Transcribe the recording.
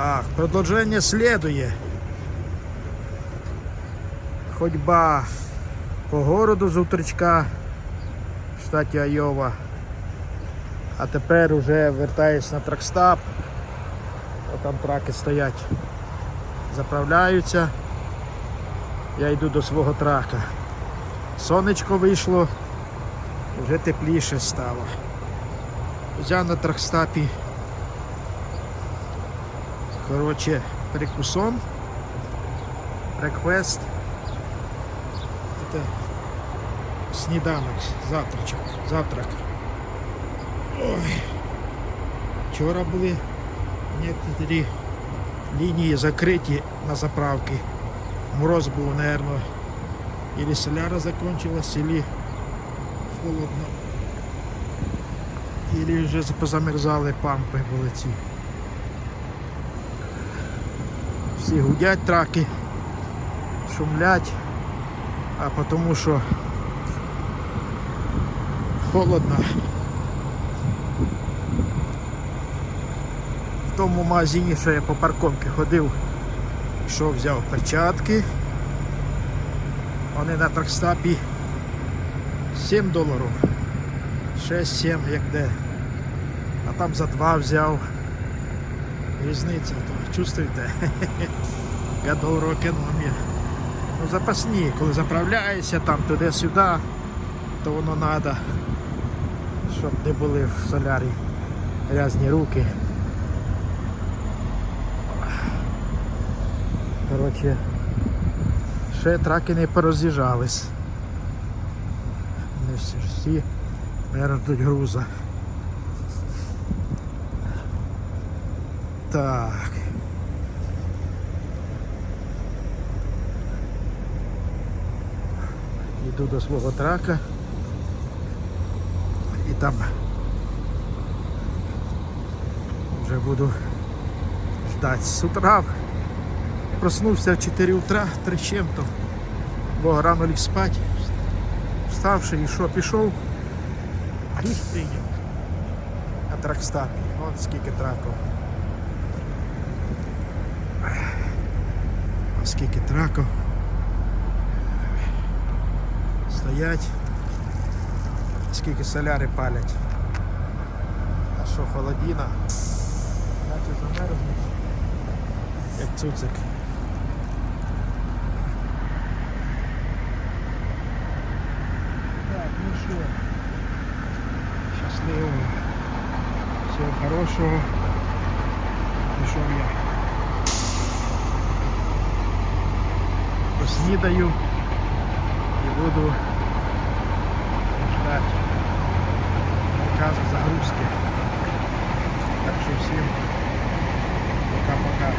Так, продовження слідує. Ходьба по городу з утречка в штаті Айова. А тепер уже вертаюсь на тракстап. Там траки стоять, заправляються. Я йду до свого трака. Сонечко вийшло, вже тепліше стало. Взяв на тракстапі. Коротше, перекусон. Реквест. Это сніданок, завтрачок, завтрак. Ой. Вчора були некоторі лінії закриті на заправки. Мороз був, наверное, или соляра закончилась, или холодно. Или вже позамерзали пампи були ці. Всі гудять траки, шумлять, а тому що холодно. В тому магазині, що я по парковці ходив, що взяв перчатки. Вони на тракстапі 7 доларів. 6-7 як де. А там за 2 взяв. Різниця, чувствуєте? Гадову економія. Ну запасні, коли заправляєшся там туди-сюди, то воно треба, щоб не були в солярі грязні руки. Коротше, ще траки не пороз'їжджались. Не всі, всі мерзнуть груза. Так. Йду до свого трака. І там вже буду ждати з утра. Проснувся в 4 утра, 3 з чим-то. Бо рано ліг спати. Вставши і що, пішов, а їх прийняв. На тракстапі. От скільки траків. Ось скільки траків. Стоять. Скільки соляри палять. А що, холодіна? Наче замерзнуть. Як цуцик. Так, ну що, щасливо, всього хорошого. Пішов я. Поснідаю і буду приказу. Так що всім пока-пока.